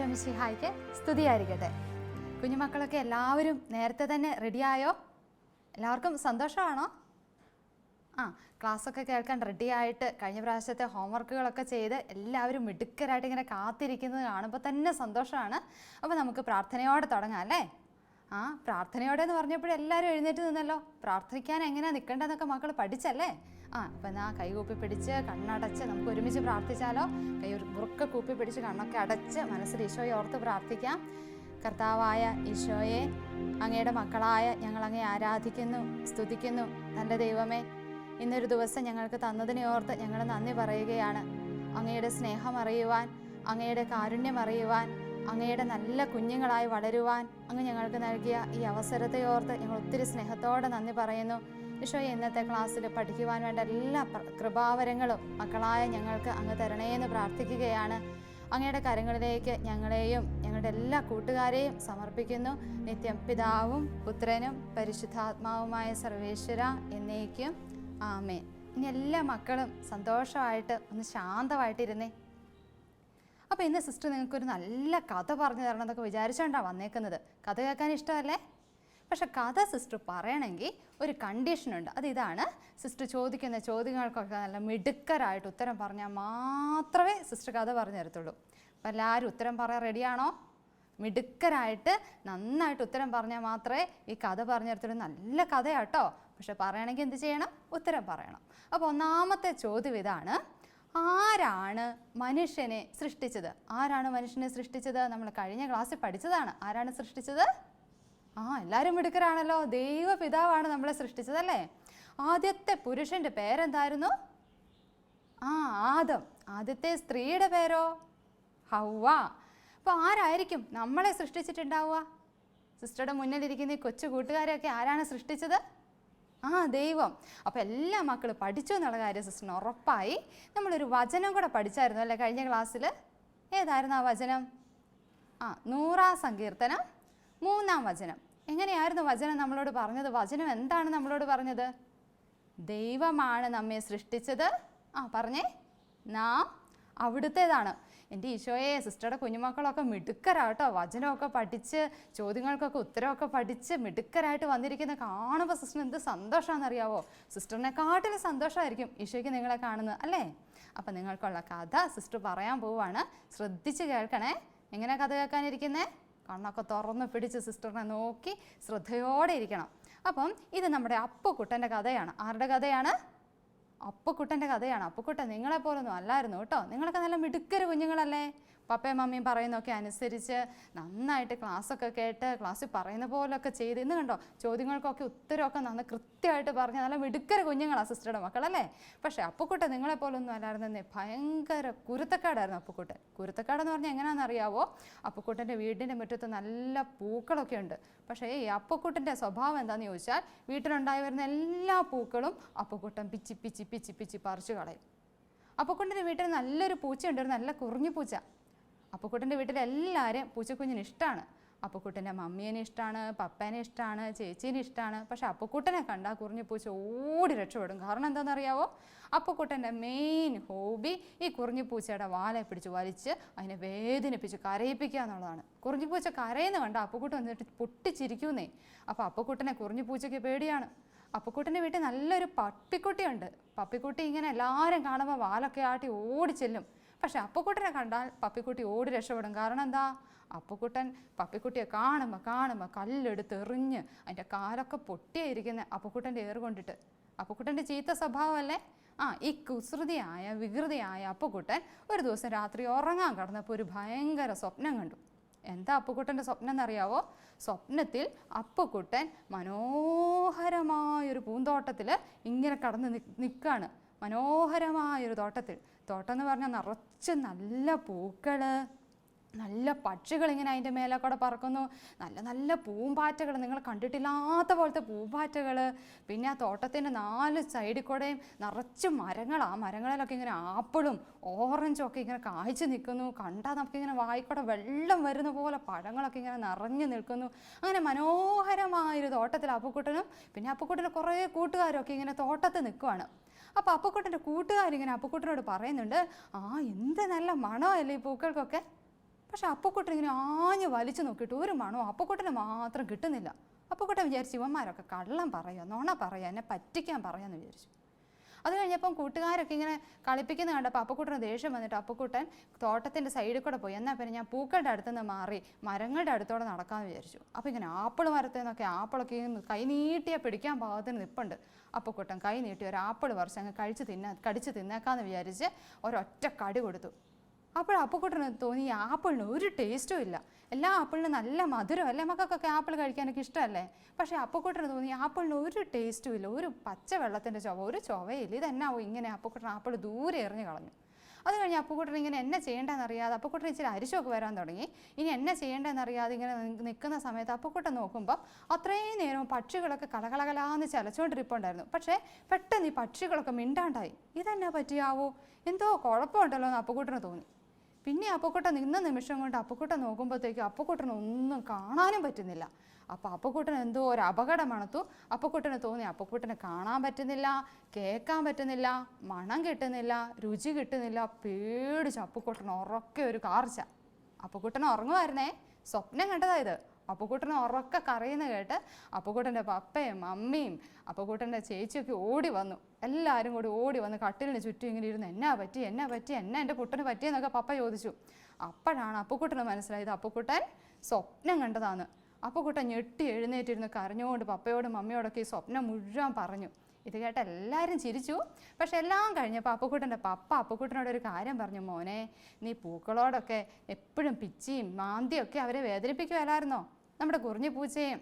ഈശോമിശിഹായ്ക്ക് സ്തുതിയായിരിക്കട്ടെ. കുഞ്ഞുമക്കളൊക്കെ എല്ലാവരും നേരത്തെ തന്നെ റെഡിയായോ? എല്ലാവർക്കും സന്തോഷമാണോ? ആ ക്ലാസ്സൊക്കെ കേൾക്കാൻ റെഡിയായിട്ട് കഴിഞ്ഞ പ്രാവശ്യത്തെ ഹോംവർക്കുകളൊക്കെ ചെയ്ത് എല്ലാവരും മിടുക്കരായിട്ട് ഇങ്ങനെ കാത്തിരിക്കുന്നത് കാണുമ്പോൾ തന്നെ സന്തോഷമാണ്. അപ്പോൾ നമുക്ക് പ്രാർത്ഥനയോടെ തുടങ്ങാം അല്ലേ? ആ പ്രാർത്ഥനയോടെ എന്ന് പറഞ്ഞപ്പോൾ എല്ലാവരും എഴുന്നേറ്റ് നിന്നല്ലോ. പ്രാർത്ഥിക്കാൻ എങ്ങനെയാണ് നിൽക്കേണ്ടതെന്നൊക്കെ മക്കൾ പഠിച്ചല്ലേ? ആ അപ്പം എന്നാ കൈ കൂപ്പി പിടിച്ച് കണ്ണടച്ച് നമുക്ക് ഒരുമിച്ച് പ്രാർത്ഥിച്ചാലോ? കൈ മുറുക്കെ കൂപ്പി പിടിച്ച് കണ്ണൊക്കെ അടച്ച് മനസ്സിൽ ഈശോയെ ഓർത്ത് പ്രാർത്ഥിക്കാം. കർത്താവായ ഈശോയെ അങ്ങയുടെ മക്കളായ ഞങ്ങൾ അങ്ങേ ആരാധിക്കുന്നു സ്തുതിക്കുന്നു. നല്ല ദൈവമേ ഇന്നൊരു ദിവസം ഞങ്ങൾക്ക് തന്നതിനെ ഓർത്ത് ഞങ്ങൾ നന്ദി പറയുകയാണ്. അങ്ങയുടെ സ്നേഹം അറിയുവാൻ അങ്ങയുടെ കാരുണ്യം അറിയുവാൻ അങ്ങയുടെ നല്ല കുഞ്ഞുങ്ങളായി വളരുവാൻ അങ്ങ് ഞങ്ങൾക്ക് നൽകിയ ഈ അവസരത്തെ ഓർത്ത് ഞങ്ങൾ ഒത്തിരി സ്നേഹത്തോടെ നന്ദി പറയുന്നു. ഈശോ ഇന്നത്തെ ക്ലാസ്സിൽ പഠിക്കുവാൻ വേണ്ട എല്ലാ കൃപാവരങ്ങളും മക്കളായ ഞങ്ങൾക്ക് അങ്ങ് തരണേന്ന് പ്രാർത്ഥിക്കുകയാണ്. അങ്ങയുടെ കരങ്ങളിലേക്ക് ഞങ്ങളെയും ഞങ്ങളുടെ എല്ലാ കൂട്ടുകാരെയും സമർപ്പിക്കുന്നു. നിത്യം പിതാവും പുത്രനും പരിശുദ്ധാത്മാവുമായ സർവേശ്വര എന്നേക്കും. ആമേൻ. ഇനി എല്ലാ മക്കളും സന്തോഷമായിട്ട് ഒന്ന് ശാന്തമായിട്ടിരുന്നേ. അപ്പോൾ ഇന്ന് സിസ്റ്റർ നിങ്ങൾക്കൊരു നല്ല കഥ പറഞ്ഞു തരണം എന്നൊക്കെ വിചാരിച്ചുകൊണ്ടാണ് വന്നേക്കുന്നത്. കഥ കേൾക്കാൻ ഇഷ്ടമല്ലേ? പക്ഷെ കഥ സിസ്റ്റർ പറയണമെങ്കിൽ ഒരു കണ്ടീഷനുണ്ട് അത് ഇതാണ്. സിസ്റ്റർ ചോദിക്കുന്ന ചോദ്യങ്ങൾക്കൊക്കെ നല്ല മിടുക്കരായിട്ട് ഉത്തരം പറഞ്ഞാൽ മാത്രമേ സിസ്റ്റർ കഥ പറഞ്ഞു തരത്തുള്ളൂ. അപ്പോൾ എല്ലാവരും ഉത്തരം പറയാൻ റെഡിയാണോ മിടുക്കരായിട്ട് നന്നായിട്ട് ഉത്തരം പറഞ്ഞാൽ മാത്രമേ ഈ കഥ പറഞ്ഞു തരത്തുള്ളൂ. നല്ല കഥയാട്ടോ. പക്ഷെ പറയണമെങ്കിൽ എന്ത് ചെയ്യണം? ഉത്തരം പറയണം. അപ്പോൾ ഒന്നാമത്തെ ചോദ്യം ഇതാണ്. ആരാണ് മനുഷ്യനെ സൃഷ്ടിച്ചത്? ആരാണ് മനുഷ്യനെ സൃഷ്ടിച്ചത്? നമ്മൾ കഴിഞ്ഞ ക്ലാസ്സിൽ പഠിച്ചതാണ്. ആരാണ് സൃഷ്ടിച്ചത്? ആ എല്ലാവരും മിടുക്കരാണല്ലോ. ദൈവപിതാവാണ് നമ്മളെ സൃഷ്ടിച്ചത് അല്ലേ ആദ്യത്തെ പുരുഷന്റെ പേരെന്തായിരുന്നു? ആ ആദം. ആദ്യത്തെ സ്ത്രീയുടെ പേരോ? ഹൗവ. അപ്പോൾ ആരായിരിക്കും നമ്മളെ സൃഷ്ടിച്ചിട്ടുണ്ടാവുക? സിസ്റ്ററുടെ മുന്നിലിരിക്കുന്ന ഈ കൊച്ചു കൂട്ടുകാരെയൊക്കെ ആരാണ് സൃഷ്ടിച്ചത്? ആ ദൈവം. അപ്പോൾ എല്ലാ മക്കളും പഠിച്ചു എന്നുള്ള കാര്യം സിസ്റ്ററിന് ഉറപ്പായി. നമ്മളൊരു വചനം കൂടെ പഠിച്ചായിരുന്നു അല്ലേ കഴിഞ്ഞ ക്ലാസ്സിൽ ഏതായിരുന്നു ആ വചനം? ആ നൂറാം സങ്കീർത്തനം മൂന്നാം വചനം. എങ്ങനെയായിരുന്നു വചനം നമ്മളോട് പറഞ്ഞത്? വചനം എന്താണ് നമ്മളോട് പറഞ്ഞത്? ദൈവമാണ് നമ്മെ സൃഷ്ടിച്ചത്. ആ പറഞ്ഞേ. നാം അവിടുത്തേതാണ്. എന്റെ ഈശോയെ സിസ്റ്ററുടെ കുഞ്ഞുമക്കളൊക്കെ മിടുക്കരാട്ടോ. വചനമൊക്കെ പഠിച്ച് ചോദ്യങ്ങൾക്കൊക്കെ ഉത്തരമൊക്കെ പഠിച്ച് മിടുക്കരായിട്ട് വന്നിരിക്കുന്ന കാണുമ്പോൾ സിസ്റ്റർ എന്ത് സന്തോഷമാണെന്നറിയാവോ സിസ്റ്ററിനെക്കാട്ടിൽ സന്തോഷമായിരിക്കും ഈശോയ്ക്ക് നിങ്ങളെ കാണുന്നത് അല്ലേ? അപ്പം നിങ്ങൾക്കുള്ള കഥ സിസ്റ്റർ പറയാൻ പോവുകയാണ് ശ്രദ്ധിച്ച് കേൾക്കണേ. എങ്ങനെ കഥ കേൾക്കാനിരിക്കുന്നേ? കണ്ണൊക്കെ തുറന്ന് പിടിച്ച് സിസ്റ്ററിനെ നോക്കി ശ്രദ്ധയോടെ ഇരിക്കണം. അപ്പം ഇത് നമ്മുടെ അപ്പുക്കുട്ടന്റെ കഥയാണ്. ആരുടെ കഥയാണ്? അപ്പുക്കുട്ടന്റെ കഥയാണ്. അപ്പക്കുട്ടൻ നിങ്ങളെപ്പോലൊന്നും അല്ലായിരുന്നു കേട്ടോ. നിങ്ങളൊക്കെ നല്ല മിടുക്കര് കുഞ്ഞുങ്ങളല്ലേ? പപ്പയും മമ്മിയും പറയുന്നതൊക്കെ അനുസരിച്ച് നന്നായിട്ട് ക്ലാസ്സൊക്കെ കേട്ട് ക്ലാസ്സിൽ പറയുന്ന പോലൊക്കെ ചെയ്ത് ഇന്ന് കണ്ടോ? ചോദ്യങ്ങൾക്കൊക്കെ ഉത്തരമൊക്കെ നന്ന കൃത്യമായിട്ട് പറഞ്ഞ് നല്ല മിടുക്കര കുഞ്ഞുങ്ങളാണ് സിസ്റ്ററുടെ മക്കളല്ലേ പക്ഷേ അപ്പുക്കുട്ടൻ നിങ്ങളെപ്പോലൊന്നും അല്ലായിരുന്നേ. ഭയങ്കര കുരുത്തക്കാടായിരുന്നു അപ്പുക്കുട്ടൻ. കുരുത്തക്കാടെന്ന് പറഞ്ഞാൽ എങ്ങനെയാണെന്ന് അറിയാവോ? അപ്പുക്കുട്ടന്റെ വീടിന്റെ മുറ്റത്ത് നല്ല പൂക്കളൊക്കെ ഉണ്ട്. പക്ഷേ ഈ അപ്പുക്കുട്ടന്റെ സ്വഭാവം എന്താണെന്ന് ചോദിച്ചാൽ വീട്ടിലുണ്ടായി വരുന്ന എല്ലാ പൂക്കളും അപ്പുക്കുട്ടൻ പിച്ചി പിച്ചി പിച്ചി പിച്ചി പറിച്ചു കളയും. അപ്പുക്കുട്ടന്റെ വീട്ടിൽ നല്ലൊരു പൂച്ചയുണ്ട്. ഒരു നല്ല കുറിഞ്ഞു പൂച്ച. അപ്പുക്കുട്ടന്റെ വീട്ടിൽ എല്ലാവരെയും പൂച്ചക്കുഞ്ഞിന് ഇഷ്ടമാണ് അപ്പുക്കുട്ടന്റെ മമ്മീനെ ഇഷ്ടമാണ് പപ്പേനെ ഇഷ്ടമാണ് ചേച്ചീനെ ഇഷ്ടമാണ് പക്ഷെ അപ്പക്കുട്ടനെ കണ്ടാൽ കുറിഞ്ഞു പൂച്ച ഓടി രക്ഷപ്പെടും. കാരണം എന്താണെന്നറിയാവോ? അപ്പുക്കുട്ടന്റെ മെയിൻ ഹോബി ഈ കുറിഞ്ഞു പൂച്ചയുടെ വാലെ പിടിച്ച് വലിച്ച് അതിനെ വേദനിപ്പിച്ച് കരയിപ്പിക്കുക എന്നുള്ളതാണ്. കുറിഞ്ഞു പൂച്ച കരയുന്ന കണ്ട അപ്പക്കുട്ടൻ വന്നിട്ട് പൊട്ടിച്ചിരിക്കുന്നേ. അപ്പോൾ അപ്പുക്കുട്ടനെ കുറിഞ്ഞു പൂച്ചയ്ക്ക് പേടിയാണ്. അപ്പുക്കുട്ടന്റെ വീട്ടിൽ നല്ലൊരു പപ്പിക്കുട്ടിയുണ്ട്. പപ്പിക്കുട്ടി ഇങ്ങനെ എല്ലാവരും കാണുമ്പോൾ വാലൊക്കെ ആട്ടി ഓടി ചെല്ലും പക്ഷെ അപ്പക്കുട്ടനെ കണ്ടാൽ പപ്പിക്കുട്ടി ഓടി രക്ഷപ്പെടും. കാരണം എന്താ? അപ്പക്കുട്ടൻ പപ്പിക്കുട്ടിയെ കാണുമ്പോൾ കാണുമ്പോൾ കല്ലെടുത്ത് എറിഞ്ഞ് അതിന്റെ കാലൊക്കെ പൊട്ടിയായിരിക്കുന്ന അപ്പക്കുട്ടന്റെ ഏറ് കൊണ്ടിട്ട്. അപ്പക്കുട്ടന്റെ ചീത്ത സ്വഭാവമല്ലേ? ആ ഈ കുസൃതിയായ വികൃതിയായ അപ്പക്കുട്ടൻ ഒരു ദിവസം രാത്രി ഉറങ്ങാൻ കടന്നപ്പോൾ ഒരു ഭയങ്കര സ്വപ്നം കണ്ടു. എന്താ അപ്പക്കുട്ടന്റെ സ്വപ്നം എന്നറിയാവോ? സ്വപ്നത്തിൽ അപ്പക്കുട്ടൻ മനോഹരമായൊരു പൂന്തോട്ടത്തിൽ ഇങ്ങനെ കടന്ന് നിൽക്കുകയാണ് മനോഹരമായൊരു തോട്ടത്തിൽ. തോട്ടം എന്ന് പറഞ്ഞാൽ നിറച്ച് നല്ല പൂക്കൾ നല്ല പക്ഷികൾ ഇങ്ങനെ അതിന്റെ മേലെ കൂടെ പറക്കുന്നു. നല്ല നല്ല പൂമ്പാറ്റകൾ നിങ്ങൾ കണ്ടിട്ടില്ലാത്ത പോലത്തെ പൂമ്പാറ്റകൾ പിന്നെ ആ തോട്ടത്തിന്റെ നാല് സൈഡിൽ കൂടെയും നിറച്ച് മരങ്ങൾ ആ മരങ്ങളിലൊക്കെ ഇങ്ങനെ ആപ്പിളും ഓറഞ്ചും ഒക്കെ ഇങ്ങനെ കായ്ച്ചു നിൽക്കുന്നു. കണ്ടാൽ നമുക്കിങ്ങനെ വായിക്കൂടെ വെള്ളം വരുന്ന പോലെ പഴങ്ങളൊക്കെ ഇങ്ങനെ നിറഞ്ഞു നിൽക്കുന്നു. അങ്ങനെ മനോഹരമായൊരു തോട്ടത്തിൽ അപ്പുക്കുട്ടനും പിന്നെ അപ്പുക്കുട്ടന്റെ കുറേ കൂട്ടുകാരും ഒക്കെ ഇങ്ങനെ തോട്ടത്തിൽ നിൽക്കുവാണ്. അപ്പോൾ അപ്പക്കൂട്ടന്റെ കൂട്ടുകാരിങ്ങനെ അപ്പക്കൂട്ടനോട് പറയുന്നുണ്ട് ആ എന്ത് നല്ല മണമല്ലേ ഈ പൂക്കൾക്കൊക്കെ? പക്ഷെ അപ്പക്കുട്ടൻ ഇങ്ങനെ ആഞ്ഞ് വലിച്ചു നോക്കിയിട്ട് ഒരു മണവും അപ്പക്കുട്ടന് മാത്രം കിട്ടുന്നില്ല. അപ്പക്കുട്ടൻ വിചാരിച്ചു ഇവന്മാരൊക്കെ കള്ളം പറയുക നുണ പറയുക എന്നെ പറ്റിക്കാൻ പറയാമെന്ന് വിചാരിച്ചു. അത് കഴിഞ്ഞപ്പം കൂട്ടുകാരൊക്കെ ഇങ്ങനെ കളിപ്പിക്കുന്ന കണ്ടപ്പോൾ അപ്പക്കൂട്ടന് ദേഷ്യം വന്നിട്ട് അപ്പക്കൂട്ടൻ തോട്ടത്തിന്റെ സൈഡിൽ കൂടെ പോയി. എന്നാൽ പിന്നെ ഞാൻ പൂക്കളുടെ അടുത്തുനിന്ന് മാറി മരങ്ങളുടെ അടുത്തോടെ നടക്കാമെന്ന് വിചാരിച്ചു. അപ്പോൾ ഇങ്ങനെ ആപ്പിൾ മരത്തിൽ നിന്നൊക്കെ ആപ്പിളൊക്കെ കൈ നീട്ടിയാൽ പിടിക്കാൻ പാകത്തിന് നിൽപ്പുണ്ട് അപ്പക്കൂട്ടൻ കൈ നീട്ടി ഒരു ആപ്പിൾ പറിച്ച് അങ്ങ് കഴിച്ച് തിന്നാ കടിച്ച് തിന്നേക്കാമെന്ന് വിചാരിച്ച് ഒരൊറ്റ കടി കൊടുത്തു. അപ്പോൾ അപ്പക്കുട്ടന് തോന്നി ഈ ആപ്പിളിന് ഒരു ടേസ്റ്റും ഇല്ല. എല്ലാ ആപ്പിളിനും നല്ല മധുരം അല്ലേ? മക്കൾക്കൊക്കെ ആപ്പിൾ കഴിക്കാനൊക്കെ ഇഷ്ടമല്ലേ? പക്ഷേ അപ്പക്കുട്ടന് തോന്നി ആപ്പിളിന് ഒരു ടേസ്റ്റും ഇല്ല. ഒരു പച്ച വെള്ളത്തിന്റെ ചുവ ഒരു ചൊവയില്ല. ഇതെന്നാവോ ഇങ്ങനെ അപ്പക്കുട്ടൻ ആപ്പിൾ ദൂരെ എറിഞ്ഞു കളഞ്ഞു. അത് കഴിഞ്ഞ് അപ്പക്കുട്ടൻ ഇങ്ങനെ എന്നെ ചെയ്യേണ്ടതെന്ന് അറിയാതെ അപ്പക്കുട്ടൻ ഇച്ചിരി അരിശമൊക്കെ വരാൻ തുടങ്ങി. ഇനി എന്നെ ചെയ്യേണ്ടതെന്ന് അറിയാതെ ഇങ്ങനെ നിൽക്കുന്ന സമയത്ത് അപ്പക്കുട്ടൻ നോക്കുമ്പോൾ അത്രയും നേരം പക്ഷികളൊക്കെ കലകളകലാന്ന് ചലച്ചുകൊണ്ടിരിപ്പുണ്ടായിരുന്നു പക്ഷേ പെട്ടെന്ന് ഈ പക്ഷികളൊക്കെ മിണ്ടാണ്ടായി. ഇതെന്നാ പറ്റിയാവോ? എന്തോ കുഴപ്പമുണ്ടല്ലോ എന്ന് അപ്പക്കുട്ടന് തോന്നി. പിന്നെ അപ്പക്കൂട്ട നിന്ന നിമിഷം കൊണ്ട് അപ്പക്കൂട്ട നോക്കുമ്പോഴത്തേക്കും അപ്പക്കുട്ടന് ഒന്നും കാണാനും പറ്റുന്നില്ല. അപ്പോൾ അപ്പക്കുട്ടന് എന്തോ ഒരു അപകടം മണത്തു അപ്പക്കുട്ടന് തോന്നി അപ്പക്കുട്ടന് കാണാൻ പറ്റുന്നില്ല കേൾക്കാൻ പറ്റുന്നില്ല മണം കിട്ടുന്നില്ല രുചി കിട്ടുന്നില്ല. പേടിച്ച്. അപ്പക്കൂട്ടൻ ഉറക്കെ ഒരു കാർച്ച. അപ്പക്കുട്ടൻ ഉറങ്ങുമായിരുന്നേ. സ്വപ്നം കണ്ടതാ ഇത് അപ്പക്കുട്ടൻ ഉറക്കെ കരയുന്ന കേട്ട് അപ്പക്കൂട്ടന്റെ പപ്പയും അമ്മയും അപ്പക്കൂട്ടന്റെ ചേച്ചിയൊക്കെ ഓടി വന്നു. എല്ലാവരും കൂടി ഓടി വന്ന് കട്ടിലിന് ചുറ്റും ഇങ്ങനെ ഇരുന്ന് എന്നാ പറ്റി എന്നാ പറ്റി എന്നാ എന്റെ കുട്ടന് പറ്റിയെന്നൊക്കെ പപ്പ ചോദിച്ചു. അപ്പോഴാണ് അപ്പക്കുട്ടന് മനസ്സിലായത് അപ്പക്കുട്ടൻ സ്വപ്നം കണ്ടതാണ്. അപ്പക്കുട്ടൻ ഞെട്ടി എഴുന്നേറ്റിരുന്ന് കരഞ്ഞുകൊണ്ട് പപ്പയോടും അമ്മയോടൊക്കെ ഈ സ്വപ്നം മുഴുവൻ പറഞ്ഞു. ഇത് കേട്ട് എല്ലാവരും ചിരിച്ചു. പക്ഷെ എല്ലാം കഴിഞ്ഞപ്പോൾ അപ്പക്കുട്ടന്റെ പപ്പ അപ്പക്കുട്ടനോട് ഒരു കാര്യം പറഞ്ഞു മോനെ നീ പൂക്കളോടൊക്കെ എപ്പോഴും പിച്ചിയും മാന്തിയൊക്കെ അവരെ വേദനിപ്പിക്കുമല്ലായിരുന്നോ നമ്മുടെ കുറിഞ്ഞു പൂച്ചയും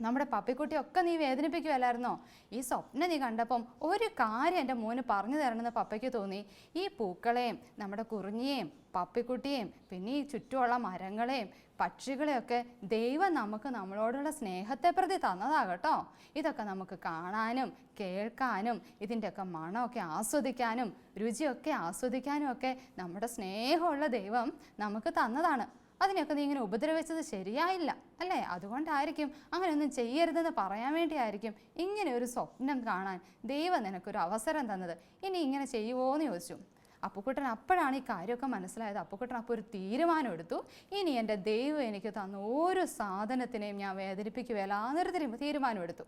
നമ്മുടെ പപ്പിക്കുട്ടിയൊക്കെ നീ വേദനിപ്പിക്കുമല്ലായിരുന്നോ ഈ സ്വപ്നം നീ കണ്ടപ്പം ഒരു കാര്യം എന്റെ മോന് പറഞ്ഞു തരണമെന്ന് പപ്പയ്ക്ക് തോന്നി. ഈ പൂക്കളെയും നമ്മുടെ കുറിഞ്ഞിയെയും പപ്പിക്കുട്ടിയെയും പിന്നെ ഈ ചുറ്റുമുള്ള മരങ്ങളെയും പക്ഷികളെയൊക്കെ ദൈവം നമുക്ക് നമ്മളോടുള്ള സ്നേഹത്തെ പ്രതി തന്നതാകട്ടോ ഇതൊക്കെ നമുക്ക് കാണാനും കേൾക്കാനും ഇതിന്റെയൊക്കെ മണമൊക്കെ ആസ്വദിക്കാനും രുചിയൊക്കെ ആസ്വദിക്കാനും ഒക്കെ നമ്മുടെ സ്നേഹമുള്ള ദൈവം നമുക്ക് തന്നതാണ്. അതിനെയൊക്കെ നീ ഇങ്ങനെ ഉപദ്രവിച്ചത് ശരിയായില്ല അല്ലേ? അതുകൊണ്ടായിരിക്കും അങ്ങനെയൊന്നും ചെയ്യരുതെന്ന് പറയാൻ വേണ്ടിയായിരിക്കും ഇങ്ങനെ ഒരു സ്വപ്നം കാണാൻ ദൈവം നിനക്കൊരു അവസരം തന്നത്. ഇനി ഇങ്ങനെ ചെയ്യുമോ എന്ന് ചോദിച്ചു. അപ്പുക്കുട്ടൻ അപ്പോഴാണ് ഈ കാര്യമൊക്കെ മനസ്സിലായത്. അപ്പുക്കുട്ടൻ അപ്പോൾ ഒരു തീരുമാനം എടുത്തു. ഇനി എന്റെ ദൈവം എനിക്ക് തന്ന ഓരോ സാധനത്തിനെയും ഞാൻ വേദനിപ്പിക്കുകയല്ല എന്നൊരു തീരു- തീരുമാനം എടുത്തു.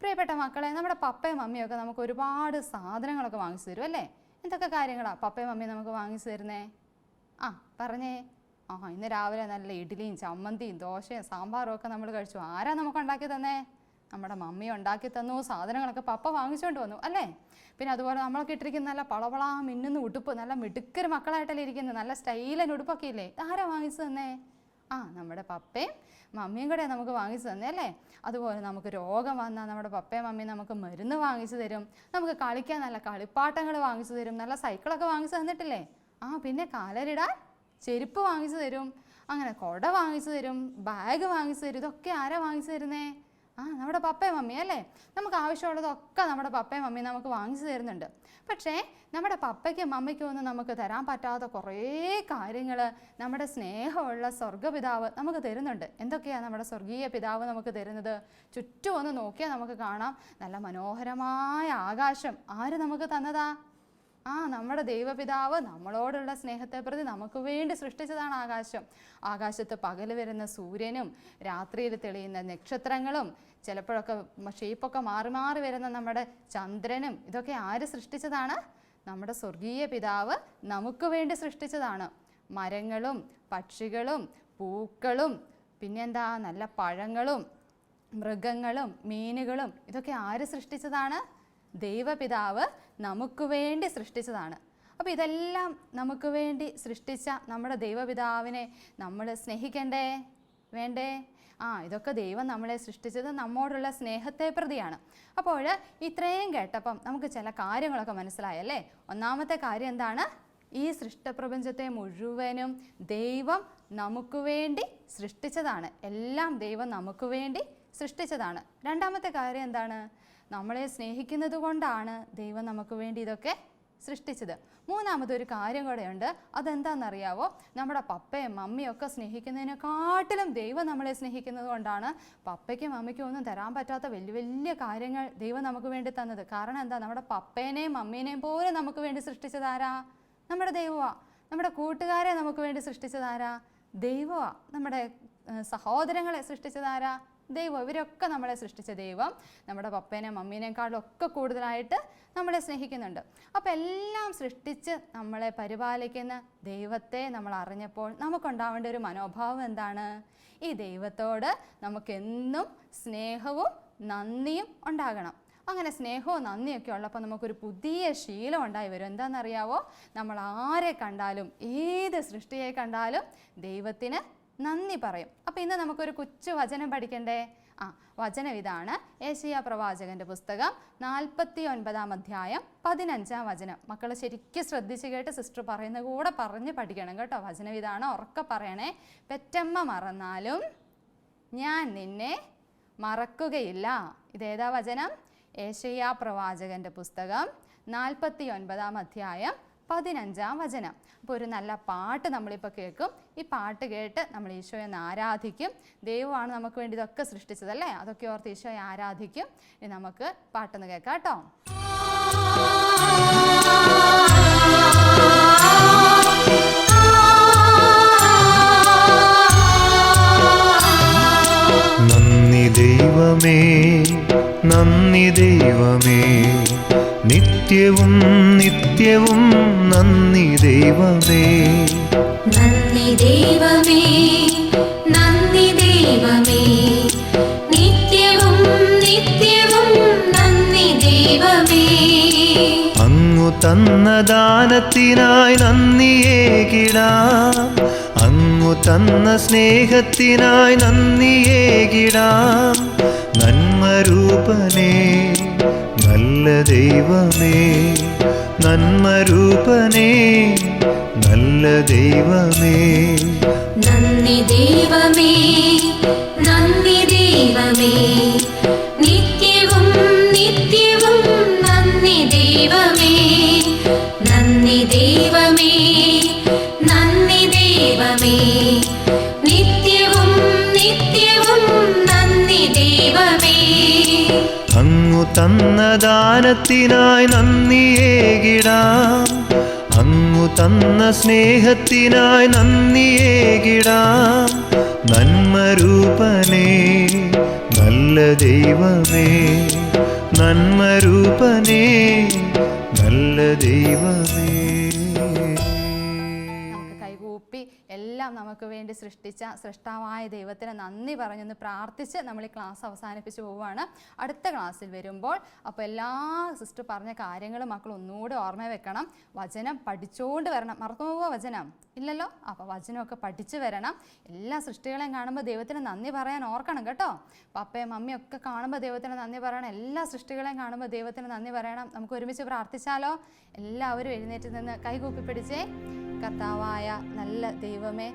പ്രിയപ്പെട്ട മക്കളെ നമ്മുടെ പപ്പയും മമ്മിയും ഒക്കെ നമുക്ക് ഒരുപാട് സാധനങ്ങളൊക്കെ വാങ്ങിച്ചു തരും അല്ലേ? എന്തൊക്കെ കാര്യങ്ങളാണ് പപ്പയും മമ്മിയും നമുക്ക് വാങ്ങിച്ചു തരുന്നേ? ആ പറഞ്ഞേ. ആ ഇന്ന് രാവിലെ നല്ല ഇഡ്ഡലിയും ചമ്മന്തിയും ദോശയും സാമ്പാറും ഒക്കെ നമ്മൾ കഴിച്ചു. ആരാ നമുക്ക് ഉണ്ടാക്കി തന്നേ? നമ്മുടെ മമ്മി ഉണ്ടാക്കി തന്നു സാധനങ്ങളൊക്കെ പപ്പ വാങ്ങിച്ചുകൊണ്ട് വന്നു അല്ലേ? പിന്നെ അതുപോലെ നമ്മളൊക്കെ ഇട്ടിരിക്കുന്ന നല്ല പളവളാ മിന്നുന്ന ഉടുപ്പ് നല്ല മിടുക്കര് മക്കളായിട്ടല്ലേ ഇരിക്കുന്നത് നല്ല സ്റ്റൈലൻ ഉടുപ്പൊക്കെ ഇല്ലേ? ആരാ വാങ്ങിച്ചു തന്നേ? ആ നമ്മുടെ പപ്പയും മമ്മിയും കൂടെ നമുക്ക് വാങ്ങിച്ചു തന്നെ അല്ലേ? അതുപോലെ നമുക്ക് രോഗം വന്നാൽ നമ്മുടെ പപ്പയും മമ്മിയും നമുക്ക് മരുന്ന് വാങ്ങിച്ചു തരും നമുക്ക് കളിക്കാൻ നല്ല കളിപ്പാട്ടങ്ങൾ വാങ്ങിച്ചു തരും നല്ല സൈക്കിളൊക്കെ വാങ്ങിച്ചു തന്നിട്ടില്ലേ? ആ പിന്നെ കാലരിടാൻ ചെരുപ്പ് വാങ്ങിച്ചു തരും അങ്ങനെ കുട വാങ്ങിച്ചു തരും ബാഗ് വാങ്ങിച്ചു തരും ഇതൊക്കെ ആരാ വാങ്ങിച്ചു തരുന്നേ? ആ നമ്മുടെ പപ്പയും മമ്മി അല്ലേ? നമുക്ക് ആവശ്യമുള്ളതൊക്കെ നമ്മുടെ പപ്പയും മമ്മിയും നമുക്ക് വാങ്ങിച്ചു തരുന്നുണ്ട്. പക്ഷേ നമ്മുടെ പപ്പയ്ക്കും മമ്മയ്ക്കും ഒന്നും നമുക്ക് തരാൻ പറ്റാത്ത കുറേ കാര്യങ്ങൾ നമ്മുടെ സ്നേഹമുള്ള സ്വർഗപിതാവ് നമുക്ക് തരുന്നുണ്ട്. എന്തൊക്കെയാണ് നമ്മുടെ സ്വർഗീയ പിതാവ് നമുക്ക് തരുന്നത്? ചുറ്റും ഒന്ന് നോക്കിയാൽ നമുക്ക് കാണാം. നല്ല മനോഹരമായ ആകാശം. ആര് നമുക്ക് തന്നതാ? ആ നമ്മുടെ ദൈവപിതാവ് നമ്മളോടുള്ള സ്നേഹത്തെ പ്രതി നമുക്ക് വേണ്ടി സൃഷ്ടിച്ചതാണ് ആകാശം. ആകാശത്ത് പകൽ വരുന്ന സൂര്യനും രാത്രിയിൽ തെളിയുന്ന നക്ഷത്രങ്ങളും ചിലപ്പോഴൊക്കെ ഷേപ്പൊക്കെ മാറി മാറി വരുന്ന നമ്മുടെ ചന്ദ്രനും ഇതൊക്കെ ആര് സൃഷ്ടിച്ചതാണ്? നമ്മുടെ സ്വർഗീയ പിതാവ് നമുക്ക് വേണ്ടി സൃഷ്ടിച്ചതാണ്. മരങ്ങളും പക്ഷികളും പൂക്കളും പിന്നെന്താ നല്ല പഴങ്ങളും മൃഗങ്ങളും മീനുകളും ഇതൊക്കെ ആര് സൃഷ്ടിച്ചതാണ്? ദൈവപിതാവ് നമുക്ക് വേണ്ടി സൃഷ്ടിച്ചതാണ്. അപ്പോൾ ഇതെല്ലാം നമുക്ക് വേണ്ടി സൃഷ്ടിച്ച നമ്മുടെ ദൈവപിതാവിനെ നമ്മൾ സ്നേഹിക്കണ്ടേ? വേണ്ടേ? ആ ഇതൊക്കെ ദൈവം നമ്മളെ സൃഷ്ടിച്ചത് നമ്മോടുള്ള സ്നേഹത്തെ പ്രതിയാണ്. അപ്പോൾ ഇത്രയും കേട്ടപ്പം നമുക്ക് ചില കാര്യങ്ങളൊക്കെ മനസ്സിലായല്ലേ ഒന്നാമത്തെ കാര്യം എന്താണ്? ഈ സൃഷ്ടപ്രപഞ്ചത്തെ മുഴുവനും ദൈവം നമുക്ക് വേണ്ടി സൃഷ്ടിച്ചതാണ്. എല്ലാം ദൈവം നമുക്ക് വേണ്ടി സൃഷ്ടിച്ചതാണ്. രണ്ടാമത്തെ കാര്യം എന്താണ്? നമ്മളെ സ്നേഹിക്കുന്നത് കൊണ്ടാണ് ദൈവം നമുക്ക് വേണ്ടി ഇതൊക്കെ സൃഷ്ടിച്ചത്. മൂന്നാമതൊരു കാര്യം കൂടെയുണ്ട്. അതെന്താണെന്നറിയാവോ? നമ്മുടെ പപ്പയും മമ്മിയും ഒക്കെ സ്നേഹിക്കുന്നതിനെക്കാട്ടിലും ദൈവം നമ്മളെ സ്നേഹിക്കുന്നത് കൊണ്ടാണ് പപ്പയ്ക്കും മമ്മിക്കും ഒന്നും തരാൻ പറ്റാത്ത വലിയ വലിയ കാര്യങ്ങൾ ദൈവം നമുക്ക് വേണ്ടി തന്നത്. കാരണം എന്താ? നമ്മുടെ പപ്പേനെയും മമ്മീനെയും പോലും നമുക്ക് വേണ്ടി സൃഷ്ടിച്ചതാരാ? നമ്മുടെ ദൈവമാ. നമ്മുടെ കൂട്ടുകാരെ നമുക്ക് വേണ്ടി സൃഷ്ടിച്ചതാരാ? ദൈവമാണ് നമ്മുടെ സഹോദരങ്ങളെ സൃഷ്ടിച്ചതാരാ? ദൈവം ഇവരൊക്കെ നമ്മളെ സൃഷ്ടിച്ച ദൈവം. നമ്മുടെ പപ്പേനെയും മമ്മീനേക്കാളും ഒക്കെ കൂടുതലായിട്ട് നമ്മളെ സ്നേഹിക്കുന്നുണ്ട്. അപ്പോൾ എല്ലാം സൃഷ്ടിച്ച് നമ്മളെ പരിപാലിക്കുന്ന ദൈവത്തെ നമ്മൾ അറിഞ്ഞപ്പോൾ നമുക്കുണ്ടാവേണ്ട ഒരു മനോഭാവം എന്താണ്? ഈ ദൈവത്തോട് നമുക്കെന്നും സ്നേഹവും നന്ദിയും ഉണ്ടാകണം. അങ്ങനെ സ്നേഹവും നന്ദിയൊക്കെ ഉള്ളപ്പോൾ നമുക്കൊരു പുതിയ ശീലം ഉണ്ടായി വരും. എന്താണെന്നറിയാവോ? നമ്മൾ ആരെ കണ്ടാലും ഏത് സൃഷ്ടിയെ കണ്ടാലും ദൈവത്തിന് നന്ദി പറയും. അപ്പോൾ ഇന്ന് നമുക്കൊരു കൊച്ചു വചനം പഠിക്കണ്ടേ? ആ വചനം ഇതാണ്. ഏഷ്യ പ്രവാചകന്റെ പുസ്തകം നാൽപ്പത്തി ഒൻപതാം അധ്യായം പതിനഞ്ചാം വചനം. മക്കൾ ശരിക്കും ശ്രദ്ധിച്ച് കേട്ട് സിസ്റ്റർ പറയുന്ന കൂടെ പറഞ്ഞ് പഠിക്കണം കേട്ടോ. വചനം ഇതാണ് ഉറക്കെ പറയണേ. പെറ്റമ്മ മറന്നാലും ഞാൻ നിന്നെ മറക്കുകയില്ല. ഇതേതാ വചനം? ഏഷ്യ പ്രവാചകന്റെ പുസ്തകം നാൽപ്പത്തി ഒൻപതാം അധ്യായം പതിനഞ്ചാം വചനം. അപ്പോൾ ഒരു നല്ല പാട്ട് നമ്മളിപ്പോൾ കേൾക്കും. ഈ പാട്ട് കേട്ട് നമ്മൾ ഈശോയെ ഒന്ന് ആരാധിക്കും. ദൈവമാണ് നമുക്ക് വേണ്ടി ഇതൊക്കെ സൃഷ്ടിച്ചതല്ലേ അതൊക്കെ ഓർത്ത് ഈശോയെ ആരാധിക്കും. ഇനി നമുക്ക് പാട്ടൊന്ന് കേൾക്കാം കേട്ടോ. നന്ദി ദൈവമേ നന്ദി ദൈവമേ. നിത്യവും നിത്യവും നന്ദി ദൈവമേ. നന്ദി ദൈവമേ നന്ദി ദൈവമേ. നിത്യവും നിത്യവും നന്ദി ദൈവമേ. അങ്ങു തന്ന ദാനത്തിനായി നന്ദിയേ നന്ദിയേകിടാം അങ്ങു തന്ന സ്നേഹത്തിനായി നന്ദിയേ നന്ദിയേകിടാം നന്മരൂപനേ. നല്ല ദൈവമേ നന്മരൂപനേ നല്ല ദൈവമേ. നന്ദി ദൈവമേ. തന്ന ദാനത്തിനായി നന്ദിയേകിടാം അങ്ങു തന്ന സ്നേഹത്തിനായി നന്ദിയേകിടാം നന്മരൂപനേ നല്ല ദൈവമേ. നന്മരൂപനേ നല്ല ദൈവമേ. എല്ലാം നമുക്ക് വേണ്ടി സൃഷ്ടിച്ച സൃഷ്ടാവായ ദൈവത്തിന് നന്ദി പറഞ്ഞൊന്ന് പ്രാർത്ഥിച്ച് നമ്മൾ ഈ ക്ലാസ് അവസാനിപ്പിച്ച് പോവുകയാണ്. അടുത്ത ക്ലാസ്സിൽ വരുമ്പോൾ അപ്പോൾ എല്ലാ സിസ്റ്റർ പറഞ്ഞ കാര്യങ്ങളും മക്കൾ ഒന്നുകൂടി ഓർമ്മ വെക്കണം. വചനം പഠിച്ചുകൊണ്ട് വരണം. മറന്നു പോവുക വചനം? ഇല്ലല്ലോ? അപ്പോൾ വചനമൊക്കെ പഠിച്ചു വരണം. എല്ലാ സൃഷ്ടികളെയും കാണുമ്പോൾ ദൈവത്തിന് നന്ദി പറയാൻ ഓർക്കണം കേട്ടോ. പപ്പയും മമ്മിയും ഒക്കെ കാണുമ്പോൾ ദൈവത്തിന് നന്ദി പറയണം. എല്ലാ സൃഷ്ടികളെയും കാണുമ്പോൾ ദൈവത്തിന് നന്ദി പറയണം. നമുക്ക് ഒരുമിച്ച് പ്രാർത്ഥിച്ചാലോ? എല്ലാവരും എഴുന്നേറ്റ് നിന്ന് കൈകൂപ്പി പിടിച്ചേ. കർത്താവായ നല്ല ദൈവമേ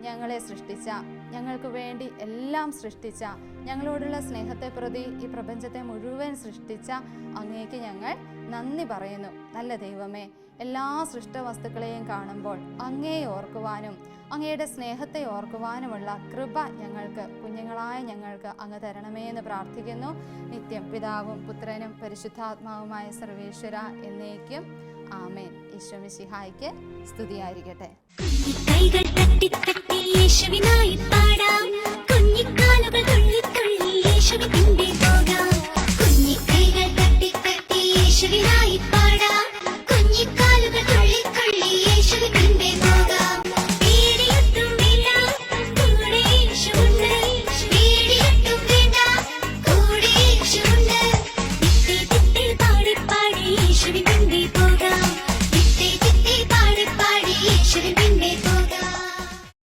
ഞങ്ങളെ സൃഷ്ടിച്ച ഞങ്ങൾക്ക് വേണ്ടി എല്ലാം സൃഷ്ടിച്ച ഞങ്ങളോടുള്ള സ്നേഹത്തെ പ്രതി ഈ പ്രപഞ്ചത്തെ മുഴുവൻ സൃഷ്ടിച്ച അങ്ങേക്ക് ഞങ്ങൾ നന്ദി പറയുന്നു. നല്ല ദൈവമേ എല്ലാ സൃഷ്ട വസ്തുക്കളെയും കാണുമ്പോൾ അങ്ങേ ഓർക്കുവാനും അങ്ങയുടെ സ്നേഹത്തെ ഓർക്കുവാനുമുള്ള കൃപ ഞങ്ങൾക്ക് കുഞ്ഞുങ്ങളായ ഞങ്ങൾക്ക് അങ്ങ് തരണമേ എന്ന് പ്രാർത്ഥിക്കുന്നു. നിത്യം പിതാവും പുത്രനും പരിശുദ്ധാത്മാവുമായ സർവേശ്വര എന്നേക്കും ആമേൻ. ഈശ്വമിശിഹായ്ക്ക് സ്തുതിയായിരിക്കട്ടെ. കൈകൾ തട്ടി തട്ടി യേശുവിനായി പാടാം.